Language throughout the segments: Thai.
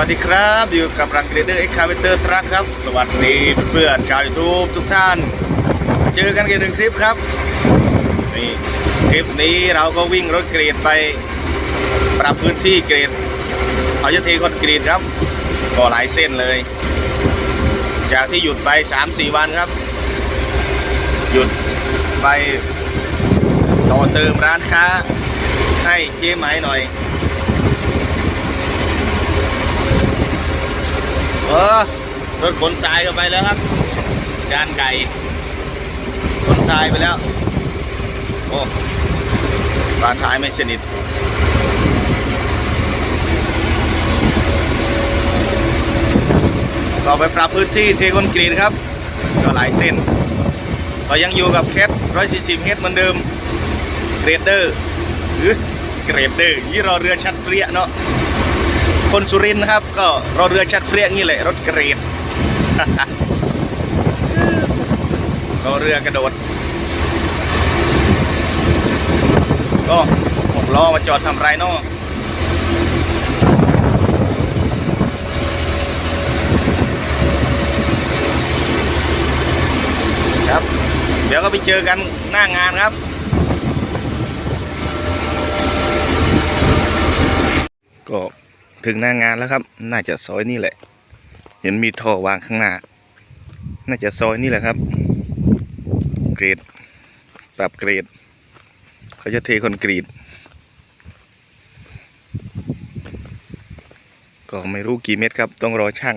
วัสดีครับอยู่กับรังเกรเดอร์เอ็กคาเวเตอร์ทรัคครับ สวัสดีเพื่อนๆชาวยูทูบทุกท่าน เจอกันกันหนึ่งคลิปครับนี่คลิปนี้เราก็วิ่งรถเกรดไปปรับพื้นที่เกรดเขาจะเทคอนกรีตครับก็หลายเส้นเลย จากที่หยุดไป 3-4 วันครับ หยุดไปต่อเติมร้านค้าให้เจ๊ไหมหน่อย อรถขนทรายก็ไปแล้วครับ จานไก่ขนทรายไปแล้ว โอ้ปลาท้ายไม่สนิทก็ไปปรับพื้นที่เทคอนกรีตครับ ก็หลายเส้นก็ยังอยู่กับแคท140เมตรเหมือนเดิม เกรดเดอร์หรือเกรดเดอร์ยี่รอเรือชัดเปรี้ยเนาะ คนสุรินทร์นะครับ ก็รอเรือชัดเปรี้ยงี้แหละรถเกรดรอเรือกระโดด ก็หกล้อมาจอดทำไรเนาะครับ เดี๋ยวก็ไปเจอกันหน้างานครับก็ ถึงหน้างานแล้วครับ น่าจะซอยนี่แหละ เห็นมีท่อวางข้างหน้า น่าจะซอยนี่แหละครับ เกรด ปรับเกรด เขาจะเทคอนกรีต ก็ไม่รู้กี่เม็ดครับ ต้องรอช่าง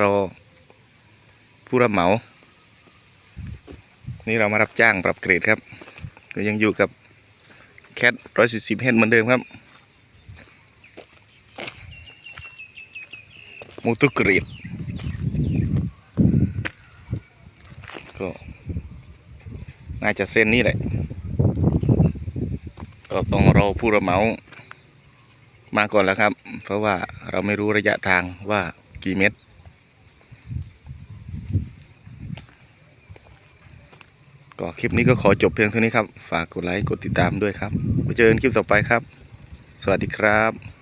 รอ ผู้รับเหมา นี่เรามารับจ้างปรับเกรดครับ ก็ยังอยู่กับแคทร้อยสี่สิบเฮดเหมือนเดิมครับ มูตุกรีดก็น่าจะเส้นนี้แหละ ก็ต้องรอผู้รับเหมามาก่อนแล้วครับ เพราะว่าเราไม่รู้ระยะทางว่ากี่เมตร ก็คลิปนี้ก็ขอจบเพียงเท่านี้ครับ ฝากกดไลค์ กดติดตามด้วยครับไว้เจอกันคลิปต่อไปครับ สวัสดีครับ